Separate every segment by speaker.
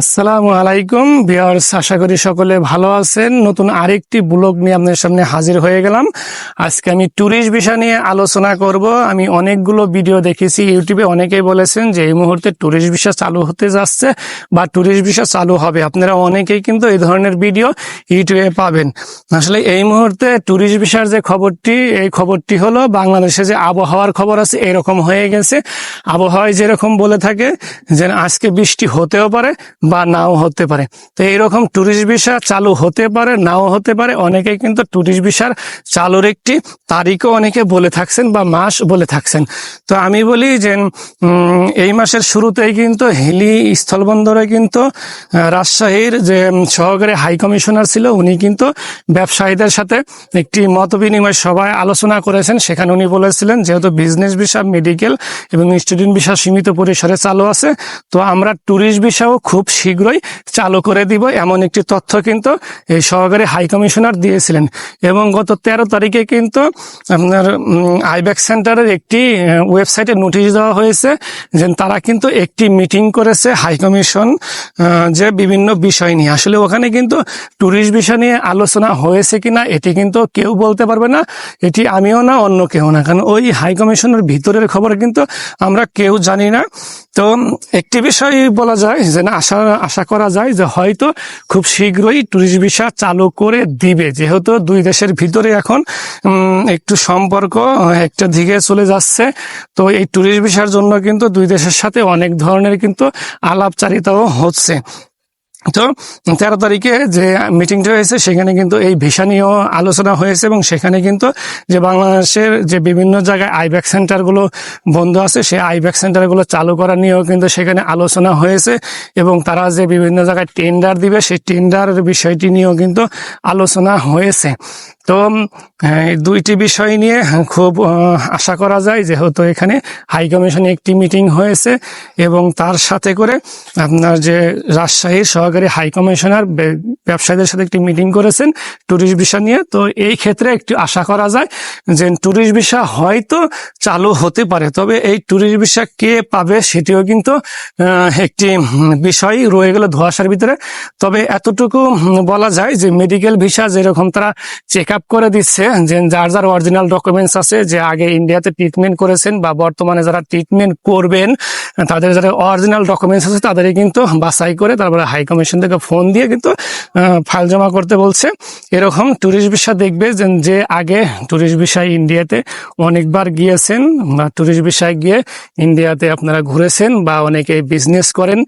Speaker 1: আসসালামু আলাইকুম, ভিউয়ার্স, আশা করি সকলে ভালো আছেন। নতুন আরেকটি ব্লগ নিয়ে আপনাদের সামনে হাজির হয়ে গেলাম। আজকে আমি ট্যুরিস্ট বিষয় নিয়ে আলোচনা করব। আমি অনেকগুলো ভিডিও দেখেছি ইউটিউবে, অনেকেই বলেছেন যে এই মুহূর্তে ট্যুরিস্ট ভিসা চালু হতে যাচ্ছে বা ট্যুরিস্ট ভিসা চালু হবে। আপনারা অনেকেই কিন্তু এই ধরনের ভিডিও ইউটিউবে পাবেন। আসলে এই মুহূর্তে ট্যুরিস্ট ভিসার যে খবরটি, এই খবরটি হলো বাংলাদেশে যে আবহাওয়ার খবর আছে, এরকম হয়ে গেছে। আবহাওয়ায় যেরকম বলে থাকে যে আজকে বৃষ্টি হতেও পারে বা নাও হতে পারে। তো এইরকম ট্যুরিস্ট ভিসা চালু হতে পারে, নাও হতে পারে। অনেকেই কিন্তু ট্যুরিস্ট ভিসার চালুর একটি তারিখও অনেকে বলে থাকছেন বা মাস বলে থাকছেন। তো আমি বলি যে এই মাসের শুরুতেই কিন্তু হিলি স্থলবন্দরে কিন্তু রাজশাহীর যে সহকারী হাই কমিশনার ছিল, উনি কিন্তু ব্যবসায়ীদের সাথে একটি মত বিনিময় সভায় আলোচনা করেছেন। সেখানে উনি বলেছিলেন, যেহেতু বিজনেস ভিসা মেডিকেল এবং স্টুডেন্ট ভিসা সীমিত পরিসরে চালু আছে, তো আমরা ট্যুরিস্ট ভিসাও খুব শীঘ্রই চালু করে দিব। এমন একটি তথ্য কিন্তু এই সহকারী হাই কমিশনার দিয়েছিলেন। এবং গত তেরো তারিখে কিন্তু আপনার আইব্যাক সেন্টারের একটি ওয়েবসাইটে নোটিশ দেওয়া হয়েছে যে তারা কিন্তু একটি মিটিং করেছে হাই কমিশন যে বিভিন্ন বিষয় নিয়ে। আসলে ওখানে কিন্তু ট্যুরিস্ট বিষয় নিয়ে আলোচনা হয়েছে কিনা এটি কিন্তু কেউ বলতে পারবে না, এটি আমিও না, অন্য কেউ না। কারণ ওই হাই কমিশনের ভিতরের খবর কিন্তু আমরা কেউ জানি না। তো একটি বিষয় বলা যায় যে না, আশা আশা করা যায় যে হয়তো খুব শীঘ্রই ট্যুরিস্ট ভিসা চালু করে দিবে। যেহেতু দুই দেশের ভিতরে এখন একটু সম্পর্ক, একটা দিকে চলে যাচ্ছে। তো এই ট্যুরিস্ট ভিসার জন্য কিন্তু দুই দেশের সাথে অনেক ধরনের কিন্তু আলাপচারিতাও হচ্ছে। তো তেরো তারিখে যে মিটিংটা হয়েছে, সেখানে কিন্তু এই ভিসা নিয়েও আলোচনা হয়েছে এবং সেখানে কিন্তু যে বাংলাদেশের যে বিভিন্ন জায়গায় আইব্যাক সেন্টারগুলো বন্ধ আছে, সেই আইব্যাক সেন্টারগুলো চালু করা নিয়েও কিন্তু সেখানে আলোচনা হয়েছে এবং তারা যে বিভিন্ন জায়গায় টেন্ডার দিবে, সেই টেন্ডারের বিষয়টি নিয়েও কিন্তু আলোচনা হয়েছে। তো দুইটি বিষয় নিয়ে খুব আশা করা যায় যেহেতু এখানে হাই কমিশনে একটি মিটিং হয়েছে এবং তার সাথে করে আপনার যে রাজশাহীর সহকারী হাই কমিশনার ব্যবসায়ীদের সাথে একটি মিটিং করেছেন ট্যুরিস্ট ভিসা নিয়ে। তো এই ক্ষেত্রে একটু আশা করা যায় যে ট্যুরিস্ট ভিসা হয়তো চালু হতে পারে। তবে এই ট্যুরিস্ট ভিসা কে পাবে সেটিও কিন্তু একটি বিষয় রয়ে গেল ধোয়াশার ভিতরে। তবে এতটুকু বলা যায় যে মেডিকেল ভিসা যেরকম তারা চেক আপ করে দিচ্ছে, যে যার যার অরিজিনাল ডকুমেন্টস আছে, যে আগে ইন্ডিয়াতে ট্রিটমেন্ট করেছেন বা বর্তমানে যারা ট্রিটমেন্ট করবেন তাদের যারা অরিজিনাল ডকুমেন্টস আছে, তাদেরই কিন্তু বাছাই করে তারপরে হাই কমিশন থেকে ফোন দিয়ে কিন্তু ফাইল জমা করতে বলছে। এরকম ট্যুরিস্ট ভিসা দেখবে যে আগে ট্যুরিস্ট ভিসায় ইন্ডিয়াতে অনেকবার গিয়েছেন বা ট্যুরিস্ট ভিসায় গিয়ে ইন্ডিয়াতে আপনারা ঘুরেছেন বা অনেকে বিজনেস করেন,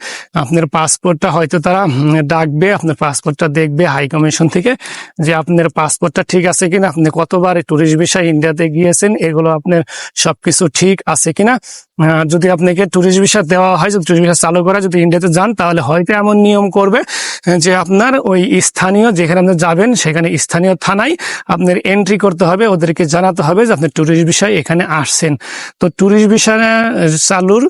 Speaker 1: আপনার পাসপোর্টটা হয়তো তারা ডাকবে, আপনার পাসপোর্টটা দেখবে হাই কমিশন থেকে যে আপনার পাসপোর্টটা ঠিক আছে কিনা, আপনি কতবার ট্যুরিস্ট ভিসায় ইন্ডিয়াতে গিয়েছেন, এগুলো আপনার সবকিছু ঠিক আছে কিনা। যদি আপনাকে ট্যুরিস্ট ভিসা দেওয়া হয়, যদি ট্যুরিস্ট ভিসা চালু করা যদি ইন্ডিয়াতে যান, তাহলে হয়তো এমন নিয়ম করবে যে আপনার ওই স্থানীয় যেখানে আপনি যাবেন, সেখানে স্থানীয় থানায় আপনার এন্ট্রি করতে হবে। ওদেরকে জানাতে হবে যে আপনি ট্যুরিস্ট বিষয় এখানে আসছেন। তো ট্যুরিস্ট ভিসা চালুর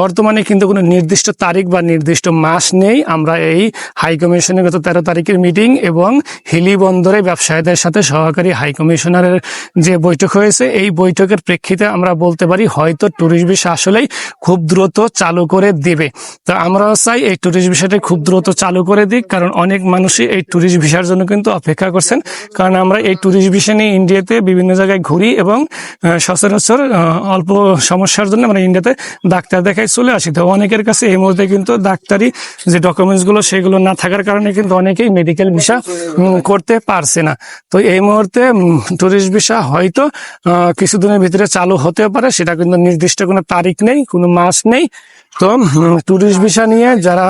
Speaker 1: বর্তমানে কিন্তু কোনো নির্দিষ্ট তারিখ বা নির্দিষ্ট মাস নেই। আমরা এই হাই কমিশনের গত তেরো তারিখের মিটিং এবং হিলি বন্দরে ব্যবসায়ীদের সাথে সহকারী হাই কমিশনারের যে বৈঠক হয়েছে, এই বৈঠকের প্রেক্ষিতে আমরা বলতে পারি, হয়তো ট্যুরিস্ট ভিসা আসলেই খুব দ্রুত চালু করে দেবে। তো আমরাও চাই এই ট্যুরিস্ট ভিসাটা খুব দ্রুত চালু করে দিক কারণ অনেক মানুষই এই ট্যুরিস্ট ভিসার জন্য কিন্তু অপেক্ষা করছেন। কারণ আমরা এই ট্যুরিস্ট ভিসা নিয়ে ইন্ডিয়াতে বিভিন্ন জায়গায় ঘুরি এবং সচরাচর অল্প সমস্যার জন্য আমরা ইন্ডিয়াতে ডাক্তার দেখাই চলে আসি। তো অনেকের কাছে এই মুহূর্তে কিন্তু ডাক্তারি যে ডকুমেন্টসগুলো সেগুলো না থাকার কারণে কিন্তু অনেকেই মেডিকেল ভিসা করতে পারছে না। তো এই মুহূর্তে ট্যুরিস্ট ভিসা হয়তো কিছুদিনের ভিতরে চালু হতে পারে, সেটা কিন্তু নির্দিষ্ট কোনো তারিখ নেই, কোনো মাস নেই। তো ট্যুরিস্ট ভিসা নিয়ে যারা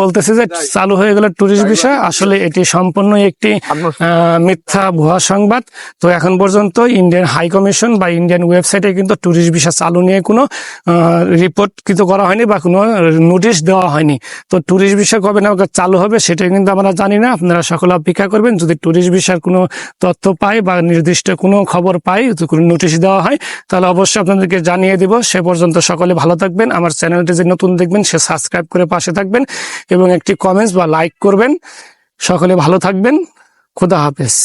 Speaker 1: বলতেছে যে চালু হয়ে গেল ট্যুরিস্ট ভিসা আসলে এটি সম্পূর্ণ একটি মিথ্যা ভুয়া সংবাদ। তো এখন পর্যন্ত ইন্ডিয়ান হাই কমিশন বা ইন্ডিয়ান ওয়েবসাইটে কিন্তু ট্যুরিস্ট ভিসা চালু নিয়ে কোনো রিপোর্ট কিন্তু করা হয়নি বা কোনো নোটিশ দেওয়া হয়নি। তো ট্যুরিস্ট ভিসা কবে না চালু হবে সেটা কিন্তু আমরা জানি না। আপনারা সকলে অপেক্ষা করবেন। যদি ট্যুরিস্ট ভিসার কোনো তথ্য পাই বা নির্দিষ্ট কোনো খবর পাই কোনো নোটিশ দেওয়া হয়, তাহলে অবশ্যই আপনাদেরকে জানিয়ে দিব। সে পর্যন্ত সকলে ভালো থাকবেন। আমার চ্যানেলটি যে নতুন দেখবেন, সে সাবস্ক্রাইব করে পাশে থাকবেন এবং একটি কমেন্টস বা লাইক করবেন। সকলে ভালো থাকবেন। খুদা হাফেজ।